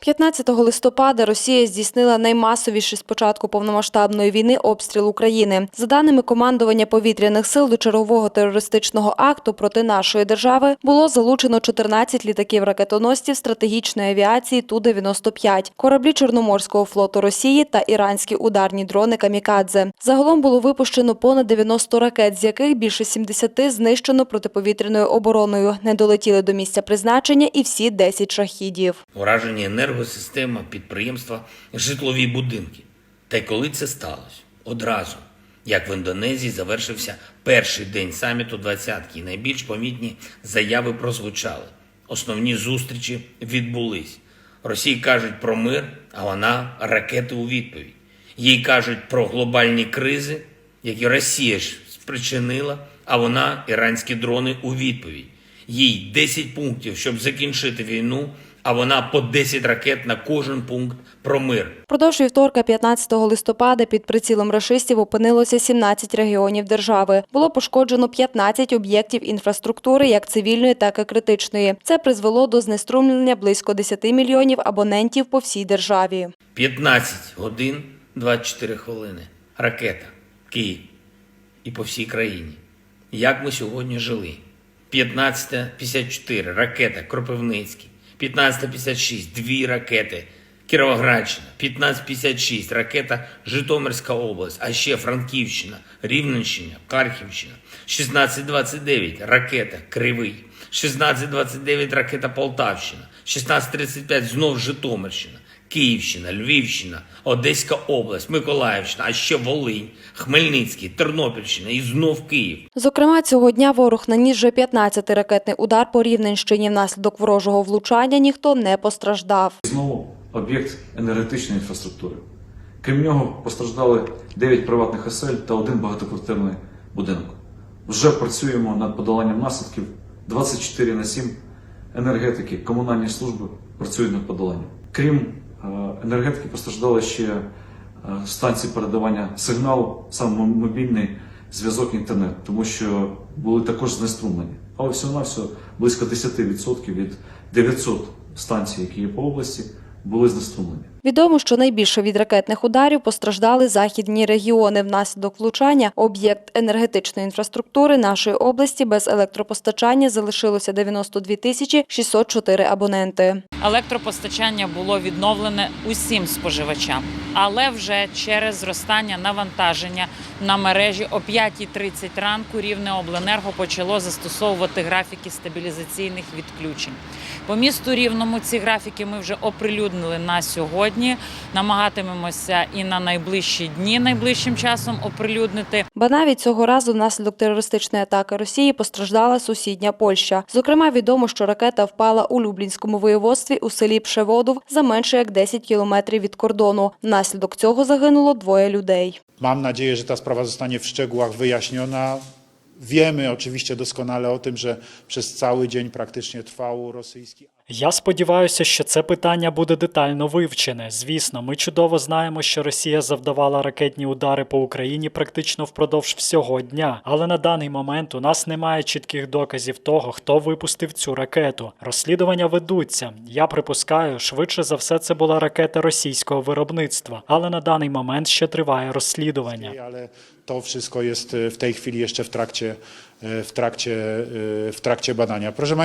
15 листопада Росія здійснила наймасовіший з початку повномасштабної війни обстріл України. За даними командування повітряних сил до чергового терористичного акту проти нашої держави було залучено 14 літаків ракетоносців стратегічної авіації Ту-95, кораблі Чорноморського флоту Росії та іранські ударні дрони «Камікадзе». Загалом було випущено понад 90 ракет, з яких більше 70 знищено протиповітряною обороною. Не долетіли до місця призначення і всі 10 шахідів. Уражені енергосистема, підприємства, житлові будинки. Та й коли це сталося? Одразу, як в Індонезії завершився перший день саміту двадцятки, найбільш помітні заяви прозвучали. Основні зустрічі відбулись. Росії кажуть про мир, а вона ракети у відповідь. Їй кажуть про глобальні кризи, які Росія ж спричинила, а вона іранські дрони у відповідь. Їй 10 пунктів, щоб закінчити війну, а вона по 10 ракет на кожен пункт про мир. Продовж вівторка, 15 листопада, під прицілом рашистів опинилося 17 регіонів держави. Було пошкоджено 15 об'єктів інфраструктури, як цивільної, так і критичної. Це призвело до знеструмлення близько 10 мільйонів абонентів по всій державі. 15 годин 24 хвилини. Ракета. Київ. І по всій країні. Як ми сьогодні жили? 15.54 ракета Кропивницький. 15.56 дві ракети Кіровоградщина. 15.56 ракета Житомирська область, а ще Франківщина, Рівненщина, Кархівщина, 16.29 ракета Кривий. 16.29 ракета Полтавщина. 16.35 знов Житомирщина. Київщина, Львівщина, Одеська область, Миколаївщина, а ще Волинь, Хмельницький, Тернопільщина і знов Київ. Зокрема, цього дня ворог наніс вже 15-й ракетний удар по Рівненщині. Внаслідок ворожого влучання ніхто не постраждав. Знову об'єкт енергетичної інфраструктури. Крім нього постраждали 9 приватних осель та один багатоквартирний будинок. Вже працюємо над подоланням наслідків 24 на 7 енергетики, комунальні служби працюють над подоланням. Крім енергетики, постраждали ще е, станції передавання сигналу, саме мобільний зв'язок інтернет, тому що були також знеструмлені. Але всього-навсього близько 10% від 900 станцій, які є по області, були знеструмлені. Відомо, що найбільше від ракетних ударів постраждали західні регіони. Внаслідок влучання об'єкт енергетичної інфраструктури нашої області без електропостачання залишилося 92 тисячі 604 абоненти. Електропостачання було відновлене усім споживачам, але вже через зростання навантаження на мережі о 5.30 ранку рівне обленерго почало застосовувати графіки стабілізаційних відключень. По місту рівному ці графіки ми вже оприлюднили на сьогодні. Намагатимемося і на найближчі дні найближчим часом оприлюднити. Ба навіть цього разу внаслідок терористичної атаки Росії постраждала сусідня Польща. Зокрема, відомо, що ракета впала у Люблінському воєводстві у селі Пшеводов за менше як 10 кілометрів від кордону. Внаслідок цього загинуло двоє людей. Mam nadzieję, że ta sprawa zostanie w szczegółach wyjaśniona. Wiemy oczywiście doskonale o tym, że przez cały dzień praktycznie trwał rosyjski. Я сподіваюся, що це питання буде детально вивчене. Звісно, ми чудово знаємо, що Росія завдавала ракетні удари по Україні практично впродовж всього дня. Але на даний момент у нас немає чітких доказів того, хто випустив цю ракету. Розслідування ведуться. Я припускаю, швидше за все, це була ракета російського виробництва. Але на даний момент ще триває розслідування. To wszystko jest e, w tej chwili jeszcze w trakcie, e, w trakcie, e, w trakcie badania. Proszę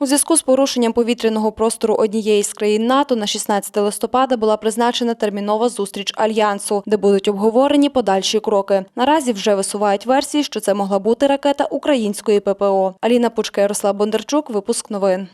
У зв'язку з порушенням повітряного простору однієї з країн НАТО на 16 листопада була призначена термінова зустріч альянсу, де будуть обговорені подальші кроки. Наразі вже висувають версії, що це могла бути ракета української ППО. Аліна Пучка, Ярослав Бондарчук, випуск новин.